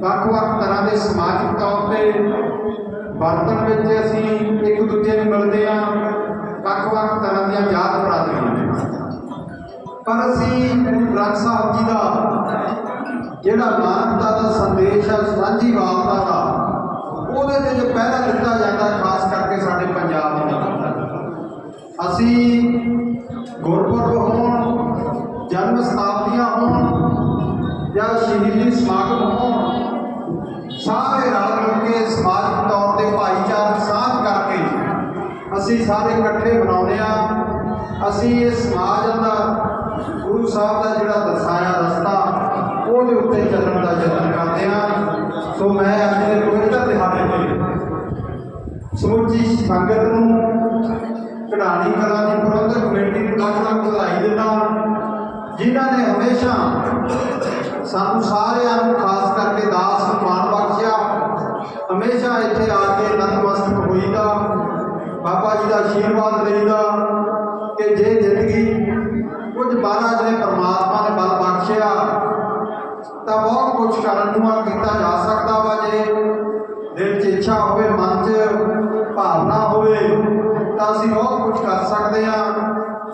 ਵੱਖ-ਵੱਖ ਤਰ੍ਹਾਂ ਦੇ ਸਮਾਜਿਕ ਤੌਰ ਤੇ ਵਰਤਣ ਵਿੱਚ ਅਸੀਂ ਇੱਕ ਦੂਜੇ ਨੂੰ ਮਿਲਦੇ ਹਾਂ, ਵੱਖ-ਵੱਖ ਤਰ੍ਹਾਂ ਦੀਆਂ ਯਾਦ ਬਰਾਦਰੀਆਂ ਨੇ ਪਰ ਅਸੀਂ ਗੁਰੂ ਗ੍ਰੰਥ ਸਾਹਿਬ ਜੀ ਦਾ ਜਿਹੜਾ ਮਾਨਵਤਾ ਦਾ ਸੰਦੇਸ਼ ਹੈ ਸਾਂਝੀਵਾਲਤਾ ਦਾ, ਉਹਦੇ ਤੇ ਜੋ ਪਹਿਰਾ ਦਿੱਤਾ ਜਾਂਦਾ ਖਾਸ ਕਰਕੇ ਸਾਡੇ ਪੰਜਾਬ ਦੇ ਵਿੱਚ ਅਸੀਂ ਗੁਰਪੁਰਬ ਹੋਣ, ਜਨਮ ਸ਼ਤਾਬਦੀਆਂ ਹੋਣ ਜਾਂ ਸ਼ਹੀਦੀ ਸਮਾਗਮ ਸਾਰੇ ਰਲ ਮਿਲ ਕੇ ਸਮਾਜਿਕ ਤੌਰ ਤੇ ਭਾਈਚਾਰਕ ਸਾਂਝ ਕਰਕੇ ਅਸੀਂ ਸਾਰੇ ਇਕੱਠੇ ਬਣਾਉਂਦੇ ਆ ਅਸੀਂ ਇਹ ਸਮਾਜ ਦਾ, ਗੁਰੂ ਸਾਹਿਬ ਦਾ ਜਿਹੜਾ ਦਰਸਾਇਆ ਰਸਤਾ, ਉਹਦੇ ਉੱਤੇ ਚੱਲਣ ਦਾ ਯਤਨ ਕਰਦੇ ਆ ਸੋ ਮੈਂ ਅੱਜ ਦੇ ਪਵਿੱਤਰ ਦਿਹਾੜੇ ਤੇ ਸਮੁੱਚੀ ਸੰਗਤ ਨੂੰ ਕਢਾਣੀ ਕਲਾ ਦੀ ਪ੍ਰਬੰਧਕ ਕਮੇਟੀ ਨੂੰ ਲੱਖ ਲੱਖ ਵਧਾਈ ਦਿੰਦਾ ਜਿਨ੍ਹਾਂ ਨੇ ਹਮੇਸ਼ਾ ਸਾਨੂੰ ਸਾਰਿਆਂ ਨੂੰ ਖਾਸ ਕਰਕੇ ਦਾਸ ਨੂੰ ਮਾਣ ਬਖਸ਼ਿਆ ਹਮੇਸ਼ਾ ਇੱਥੇ ਆ ਕੇ ਨਤਮਸਤਕ ਹੋਈਦਾ, ਬਾਬਾ ਜੀ ਦਾ ਆਸ਼ੀਰਵਾਦ ਲਈਦਾ ਕਿ ਜੇ ਜ਼ਿੰਦਗੀ ਕੁਝ ਮਹਾਰਾਜ ਨੇ ਪਰਮਾਤਮਾ ਨੇ ਬਲ ਬਖਸ਼ਿਆ, ਤਾਂ ਬਹੁਤ ਕੁਝ ਕਰਨ ਨੂੰ ਆ ਕੀਤਾ ਜਾ ਸਕਦਾ ਵਾ ਜੇ ਦਿਲ 'ਚ ਇੱਛਾ ਹੋਵੇ, ਮਨ 'ਚ ਭਾਵਨਾ ਹੋਵੇ, ਤਾਂ ਅਸੀਂ ਬਹੁਤ ਕੁਝ ਕਰ ਸਕਦੇ ਆ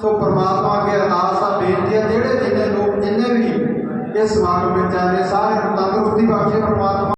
ਸੋ ਪਰਮਾਤਮਾ ਅੱਗੇ ਅਰਦਾਸ ਆ, ਬੇਨਤੀ ਆ, ਜਿਹੜੇ ਜਿੰਨੇ ਲੋਕ, ਜਿੰਨੇ ਵੀ ਇਸ ਸਮਾਗਮ ਵਿੱਚ ਆਏ ਨੇ, ਸਾਰਿਆਂ ਨੂੰ ਤੰਦਰੁਸਤੀ ਬਖਸ਼ੇ ਪਰਮਾਤਮਾ।